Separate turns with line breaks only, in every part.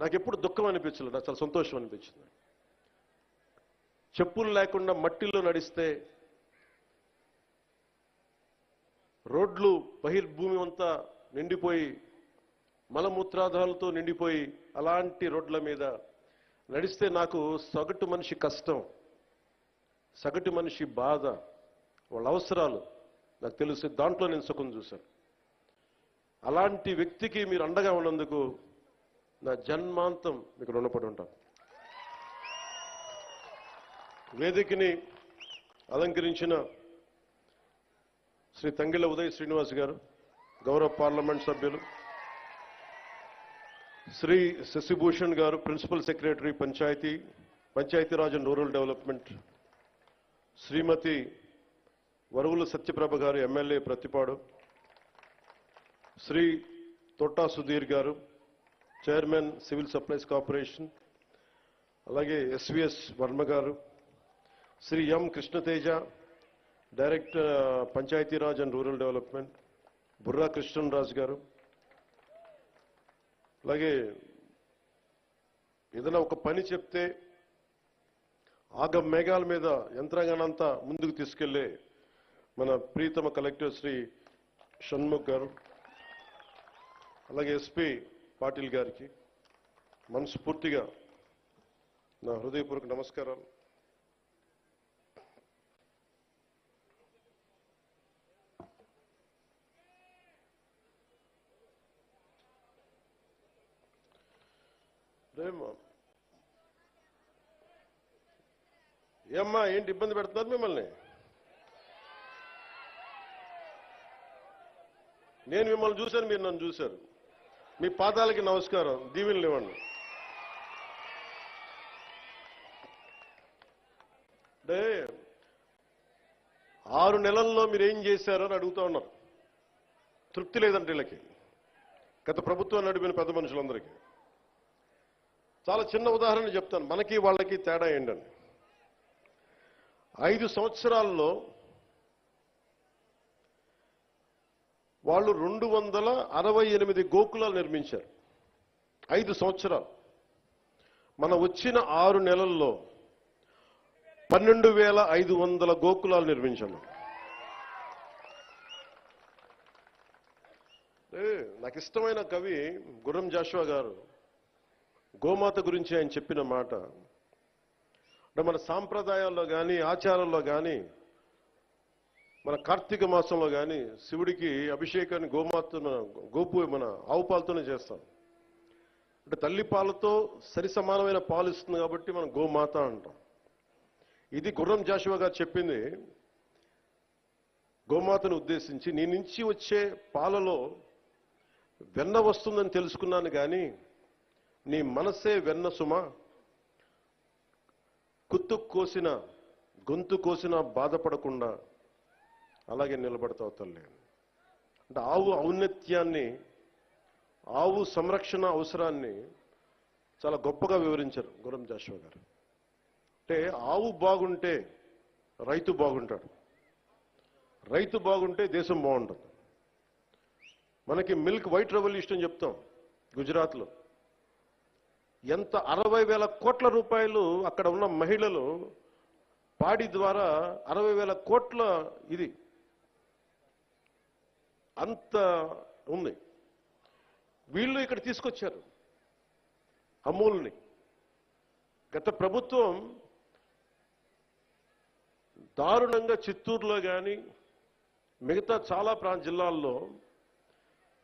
నాకు ఎప్పుడు దుఃఖం అనిపించలేదు నాకు చాలా సంతోషం అనిపించింది. చెప్పులు లేకుండా మట్టిలో నడిస్తే రోడ్లు బహిర్భూమి అంతా నిండిపోయి మలమూత్రాధాలతో నిండిపోయి అలాంటి రోడ్ల మీద నడిస్తే నాకు సగటు మనిషి కష్టం సగటు మనిషి బాధ వాళ్ళ అవసరాలు నాకు తెలుసు దాంట్లో నేను సుఖం చూశాను. అలాంటి వ్యక్తికి మీరు అండగా ఉన్నందుకు నా జన్మాంతం మీకు రుణపడి ఉంటాను. వేదికని అలంకరించిన శ్రీ తంగిల ఉదయ్ శ్రీనివాస్ గారు గౌరవ పార్లమెంట్ సభ్యులు శ్రీ శశిభూషణ్ గారు principal secretary panchayat Panchayat Raj and rural development Shrimati Varuvula Satyaprabha గారు ఎమ్మెల్యే ప్రతిపాడు శ్రీ తొట్టా సుధీర్ గారు చైర్మన్ సివిల్ సప్లైస్ కార్పొరేషన్ అలాగే ఎస్విఎస్ వర్మ గారు Shri M Krishnateja director Panchayat Raj and rural development Burra Krishnaraj గారు అలాగే ఏదైనా ఒక పని చెప్తే ఆగ మేఘాల మీద యంత్రాంగానంతా ముందుకు తీసుకెళ్ళే మన ప్రీతమ కలెక్టర్ శ్రీ షణ్ముఖ్ గారు అలాగే ఎస్పీ పాటిల్ గారికి మనస్ఫూర్తిగా నా హృదయపూర్వక నమస్కారాలు. రేమ్మా ఏమ్మా ఏంటి ఇబ్బంది పెడుతున్నారు మిమ్మల్ని? నేను మిమ్మల్ని చూశాను మీరు నన్ను చూశారు. మీ పాదాలకి నమస్కారం. దీవెనలు ఇవ్వండి అంటే ఆరు నెలల్లో మీరు ఏం చేశారో అని అడుగుతా ఉన్నారు. తృప్తి లేదంటే వీళ్ళకి. గత ప్రభుత్వం నడిపిన పెద్ద మనుషులందరికీ. చాలా చిన్న ఉదాహరణ చెప్తాను. మనకి వాళ్ళకి తేడా ఏంటని. ఐదు సంవత్సరాల్లో వాళ్ళు రెండు వందల అరవై ఎనిమిది గోకులాలు నిర్మించారు. ఐదు సంవత్సరాలు. మన వచ్చిన ఆరు నెలల్లో పన్నెండు వేల ఐదు వందల గోకులాలు నిర్మించాము. ఏ, నాకు ఇష్టమైన కవి గుర్రం జాషువా గారు గోమాత గురించి ఆయన చెప్పిన మాట. అంటే మన సాంప్రదాయాల్లో కానీ ఆచారాల్లో కానీ మన కార్తీక మాసంలో కానీ శివుడికి అభిషేకాన్ని గోమాత గోపు మన ఆవు పాలతోనే చేస్తాం. అంటే తల్లి పాలతో సరి సమానమైన పాలు ఇస్తుంది కాబట్టి మనం గోమాత అంటాం. ఇది గుర్రం జాషువా గారు చెప్పింది. గోమాతను ఉద్దేశించి నీ నుంచి వచ్చే పాలలో వెన్న వస్తుందని తెలుసుకున్నాను కానీ నీ మనసే వెన్న సుమ కుత్తు కోసిన గొంతు కోసిన బాధపడకుండా అలాగే నిలబడతావు తల్లి. అంటే ఆవు ఔన్నత్యాన్ని ఆవు సంరక్షణ అవసరాన్ని చాలా గొప్పగా వివరించారు గురం జాషువా గారు. అంటే ఆవు బాగుంటే రైతు బాగుంటాడు. రైతు బాగుంటే దేశం బాగుంటుంది. మనకి మిల్క్ వైట్ రెవల్యూషన్ చెప్తాం గుజరాత్లో. ఎంత అరవై వేల కోట్ల రూపాయలు అక్కడ ఉన్న మహిళలు పాడి ద్వారా అరవై వేల కోట్ల ఇది అంత ఉంది. వీళ్ళు ఇక్కడ తీసుకొచ్చారు అమూల్ని. గత ప్రభుత్వం దారుణంగా చిత్తూరులో కానీ మిగతా చాలా ప్రాంత జిల్లాల్లో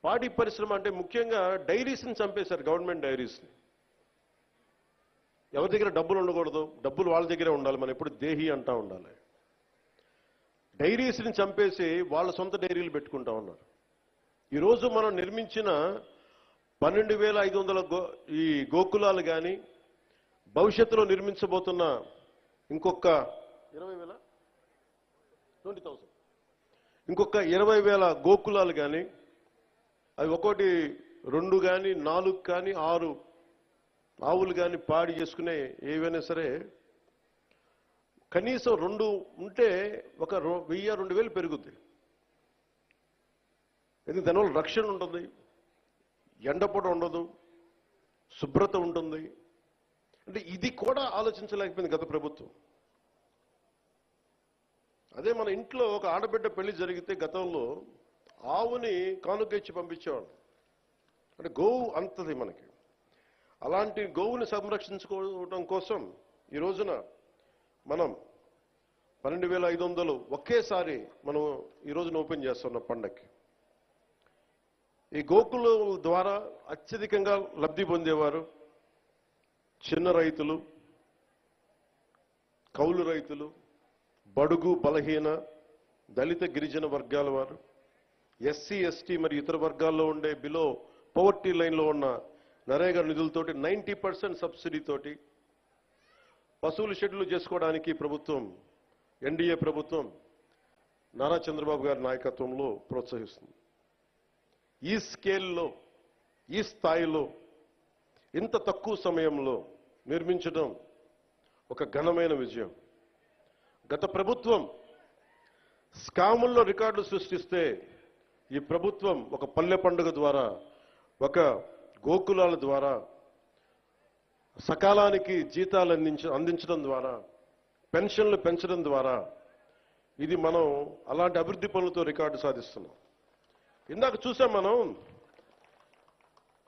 పాడి పరిశ్రమ అంటే ముఖ్యంగా డైరీస్ని చంపేశారు గవర్నమెంట్ డైరీస్ని ఎవరి దగ్గర డబ్బులు ఉండకూడదు డబ్బులు వాళ్ళ దగ్గరే ఉండాలి మనం ఎప్పుడు దేహి అంటా ఉండాలి. డైరీస్ని చంపేసి వాళ్ళ సొంత డైరీలు పెట్టుకుంటా ఉన్నారు. ఈరోజు మనం నిర్మించిన పన్నెండు వేల ఐదు వందల గో ఈ గోకులాలు కానీ భవిష్యత్తులో నిర్మించబోతున్న ఇంకొక ఇరవై వేల ట్వంటీ థౌసండ్. ఇంకొక ఇరవై వేల గోకులాలు కానీ అవి ఒకటి రెండు కానీ నాలుగు కానీ ఆరు ఆవులు కానీ పాడి చేసుకునే ఏవైనా సరే కనీసం రెండు ఉంటే ఒక వెయ్యి రెండు వేలు పెరుగుద్ది. ఎందుకు? దానివల్ల రక్షణ ఉంటుంది ఎండపూట ఉండదు శుభ్రత ఉంటుంది. అంటే ఇది కూడా ఆలోచించలేకపోయింది గత ప్రభుత్వం. అదే మన ఇంట్లో ఒక ఆడబిడ్డ పెళ్ళి జరిగితే గతంలో ఆవుని కానుక ఇచ్చి పంపించేవాడు అంటే గోవు అంతది మనకి. అలాంటి గోవుని సంరక్షించుకోవడం కోసం ఈ రోజున మనం పన్నెండు వేల ఐదు వందలు ఒకేసారి మనం ఈ రోజున ఓపెన్ చేస్తున్న పండక్కి. ఈ గోకుల ద్వారా అత్యధికంగా లబ్ధి పొందేవారు చిన్న రైతులు కౌలు రైతులు బడుగు బలహీన దళిత గిరిజన వర్గాల వారు ఎస్సీ ఎస్టీ మరియు ఇతర వర్గాల్లో ఉండే బిలో పవర్టీ లైన్లో ఉన్న నరేగా నిధులతోటి నైంటీ పర్సెంట్ సబ్సిడీతోటి పశువులు షెడ్యూల్ చేసుకోవడానికి ప్రభుత్వం ఎన్డీఏ ప్రభుత్వం నారా చంద్రబాబు గారి నాయకత్వంలో ప్రోత్సహిస్తుంది. ఈ స్కేల్లో ఈ స్థాయిలో ఇంత తక్కువ సమయంలో నిర్మించడం ఒక ఘనమైన విజయం. గత ప్రభుత్వం స్కాముల్లో రికార్డులు సృష్టిస్తే ఈ ప్రభుత్వం ఒక పల్లె పండుగ ద్వారా ఒక గోకులాల ద్వారా సకాలానికి జీతాలు అందించ అందించడం ద్వారా పెన్షన్లు పెంచడం ద్వారా ఇది మనం అలాంటి అభివృద్ధి పనులతో రికార్డు సాధిస్తున్నాం. ఇందాక చూసాం మనం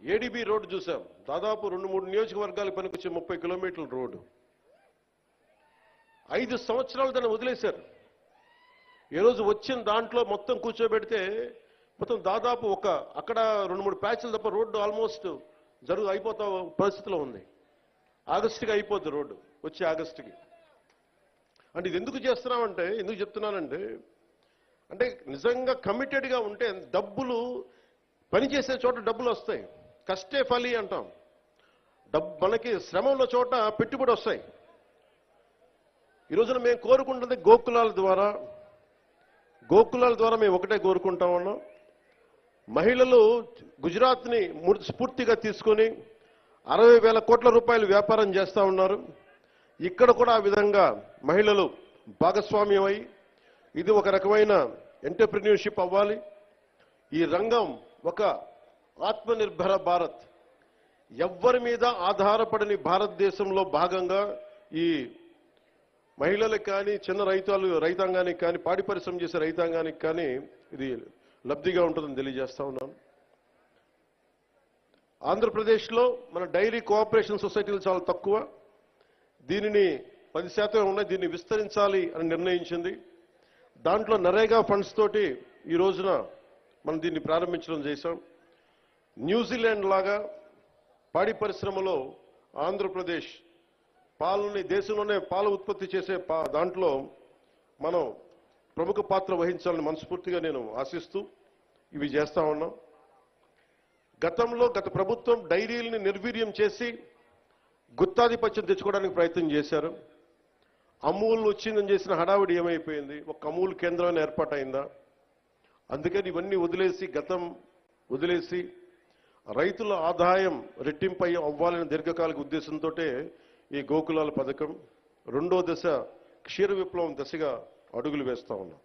ఏడీబీ రోడ్డు చూసాం. దాదాపు రెండు మూడు నియోజకవర్గాలకు పనికొచ్చే ముప్పై కిలోమీటర్ల రోడ్డు. ఐదు సంవత్సరాలు దాన్ని వదిలేశారు. ఈరోజు రోజు వచ్చిన దాంట్లో మొత్తం కూర్చోబెడితే మొత్తం దాదాపు ఒక అక్కడ రెండు మూడు ప్యాచ్లు తప్ప రోడ్డు ఆల్మోస్ట్ జరుగు అయిపోతా పరిస్థితిలో ఉంది. ఆగస్టుకి అయిపోద్ది రోడ్డు వచ్చే ఆగస్టుకి. అంటే ఇది ఎందుకు చేస్తున్నామంటే ఎందుకు చెప్తున్నానంటే అంటే నిజంగా కమిటెడ్గా ఉంటే డబ్బులు పనిచేసే చోట డబ్బులు వస్తాయి. కష్టే ఫలి అంటాం. డబ్బు మనకి శ్రమ ఉన్న చోట పెట్టుబడి వస్తాయి. ఈ రోజున మేము కోరుకుంటుంది గోకులాల ద్వారా. గోకులాల ద్వారా మేము ఒకటే కోరుకుంటా ఉన్నాం. మహిళలు గుజరాత్ని స్ఫూర్తిగా తీసుకొని అరవై వేల కోట్ల రూపాయలు వ్యాపారం చేస్తూ ఉన్నారు. ఇక్కడ కూడా ఆ విధంగా మహిళలు భాగస్వామ్యం అయి ఇది ఒక రకమైన ఎంటర్ప్రిన్యూర్షిప్ అవ్వాలి. ఈ రంగం ఒక ఆత్మనిర్భర భారత్. ఎవ్వరి మీద ఆధారపడని భారతదేశంలో భాగంగా ఈ మహిళలకు కానీ చిన్న రైతులు రైతాంగానికి కానీ పాడి పరిశ్రమ చేసే రైతాంగానికి కానీ ఇది లబ్ధిగా ఉంటుందని తెలియజేస్తా ఉన్నాను. ఆంధ్రప్రదేశ్లో మన డైరీ కోఆపరేషన్ సొసైటీలు చాలా తక్కువ. దీనిని పది శాతం ఉన్నాయి దీన్ని విస్తరించాలి అని నిర్ణయించింది. దాంట్లో నరేగా ఫండ్స్ తోటి ఈ రోజున మనం దీన్ని ప్రారంభించడం చేశాం. న్యూజిలాండ్ లాగా పాడి పరిశ్రమలో ఆంధ్రప్రదేశ్ పాలని దేశంలోనే పాల ఉత్పత్తి చేసే పా- దాంట్లో మనం ప్రముఖ పాత్ర వహించాలని మనస్ఫూర్తిగా నేను ఆశిస్తూ ఇవి చేస్తా ఉన్నాం. గతంలో గత ప్రభుత్వం డైరీల్ని నిర్వీర్యం చేసి గుత్తాధిపత్యం తెచ్చుకోవడానికి ప్రయత్నం చేశారు. అమూల్ వచ్చిందని చేసిన హడావిడి ఏమైపోయింది? ఒక అమూల్ కేంద్రం ఏర్పాటైందా? అందుకని ఇవన్నీ వదిలేసి గతం వదిలేసి రైతుల ఆదాయం రెట్టింపై అవ్వాలనే దీర్ఘకాలిక ఉద్దేశంతో ఈ గోకులాల పథకం రెండో దశ క్షీర విప్లవం దశగా అడుగులు వేస్తా ఉన్నాం.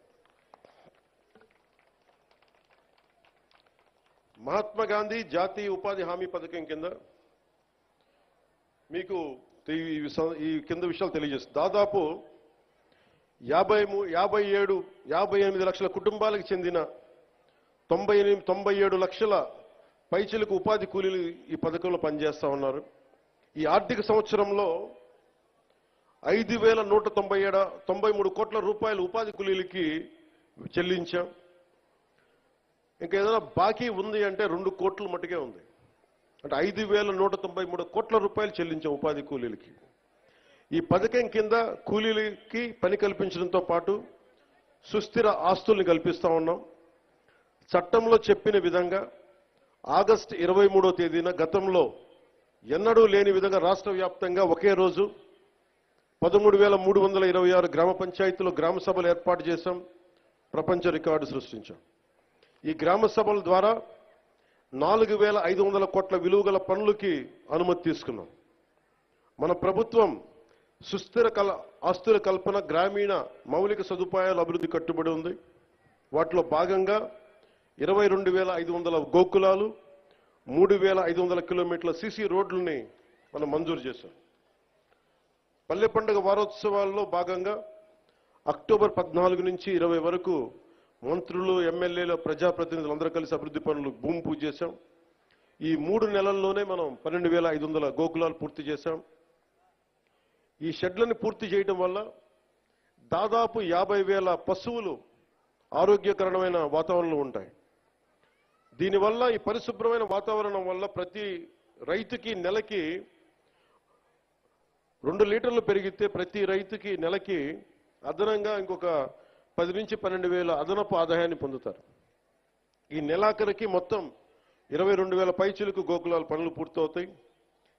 మహాత్మా గాంధీ జాతీయ ఉపాధి హామీ పథకం కింద మీకు ఈ ఈ కింద విషయాలు తెలియజేస్తుంది. దాదాపు యాభై మూ యాభై ఏడు యాభై ఎనిమిది లక్షల కుటుంబాలకు చెందిన తొంభై ఎనిమిది తొంభై ఏడు లక్షల పైచలకు ఉపాధి కూలీలు ఈ పథకంలో పనిచేస్తా ఉన్నారు. ఈ ఆర్థిక సంవత్సరంలో ఐదు వేల నూట తొంభై ఏడు తొంభై మూడు కోట్ల రూపాయలు ఉపాధి కూలీలకి చెల్లించాం. ఇంకా ఏదైనా బాకీ ఉంది అంటే రెండు కోట్ల మటుకే ఉంది. అంటే ఐదు వేల నూట తొంభై మూడు కోట్ల రూపాయలు చెల్లించాం ఉపాధి కూలీలకి. ఈ పథకం కింద కూలీలకి పని కల్పించడంతో పాటు సుస్థిర ఆస్తుల్ని కల్పిస్తా ఉన్నాం. చట్టంలో చెప్పిన విధంగా ఆగస్టు ఇరవై మూడో తేదీన గతంలో ఎన్నడూ లేని విధంగా రాష్ట్ర వ్యాప్తంగా ఒకే రోజు పదమూడు వేల మూడు వందల ఇరవై ఆరు గ్రామ పంచాయతీలో గ్రామ సభలు ఏర్పాటు చేశాం. ప్రపంచ రికార్డు సృష్టించాం. ఈ గ్రామ సభల ద్వారా నాలుగు వేల ఐదు వందల కోట్ల విలువగల పనులకి అనుమతి తీసుకున్నాం. మన ప్రభుత్వం సుస్థిర కల ఆస్తుల కల్పన గ్రామీణ మౌలిక సదుపాయాల అభివృద్ధి కట్టుబడి ఉంది. వాటిలో భాగంగా ఇరవై రెండు వేల ఐదు వందల గోకులాలు మూడు వేల ఐదు వందల కిలోమీటర్ల సీసీ రోడ్లని మనం మంజూరు చేశాం. పల్లె పండుగ వారోత్సవాల్లో భాగంగా అక్టోబర్ పద్నాలుగు నుంచి ఇరవై వరకు మంత్రులు ఎమ్మెల్యేలు ప్రజాప్రతినిధులు అందరూ కలిసి అభివృద్ధి పనులు భూమి పూజ చేశాం. ఈ మూడు నెలల్లోనే మనం పన్నెండు వేల ఐదు వందల గోకులాలు పూర్తి చేశాం. ఈ షెడ్లను పూర్తి చేయడం వల్ల దాదాపు యాభై వేల పశువులు ఆరోగ్యకరమైన వాతావరణంలో ఉంటాయి. దీనివల్ల ఈ పరిశుభ్రమైన వాతావరణం వల్ల ప్రతి రైతుకి నెలకి రెండు లీటర్లు పెరిగితే ప్రతి రైతుకి నెలకి అదనంగా ఇంకొక పది నుంచి పన్నెండు వేల అదనపు ఆదాయాన్ని పొందుతారు. ఈ నెలాఖరికి మొత్తం ఇరవై రెండు వేల పైచులకు గోకులాల పనులు పూర్తవుతాయి.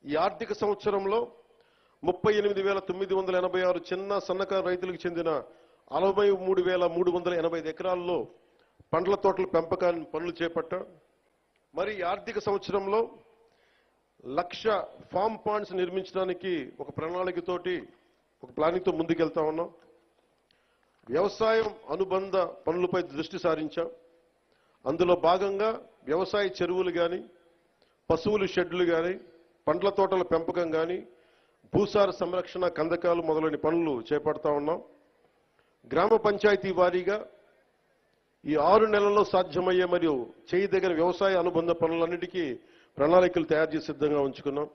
ఈ ఆర్థిక సంవత్సరంలో ముప్పై ఎనిమిది వేల తొమ్మిది వందల ఎనభై ఆరు చిన్న సన్నకారు రైతులకు చెందిన అరవై మూడు వేల మూడు వందల ఎనభై ఐదు ఎకరాల్లో పండ్ల తోటల పెంపకాన్ని పనులు చేపట్టాం. మరి ఆర్థిక సంవత్సరంలో లక్ష ఫామ్ పాండ్స్ నిర్మించడానికి ఒక ప్రణాళికతోటి ఒక ప్లానింగ్తో ముందుకెళ్తా ఉన్నాం. వ్యవసాయం అనుబంధ పనులపై దృష్టి సారించాం. అందులో భాగంగా వ్యవసాయ చెరువులు కానీ పశువుల షెడ్లు కానీ పండ్ల తోటల పెంపకం కానీ భూసార సంరక్షణ కందకాలు మొదలైన పనులు చేపడతా ఉన్నాం. గ్రామ పంచాయతీ వారీగా ఈ ఆరు నెలల్లో సాధ్యమయ్యే మరియు చేయదగిన వ్యవసాయ అనుబంధ పనులన్నిటికీ ప్రణాళికలు తయారు చేసి సిద్ధంగా ఉంచుకున్నాం.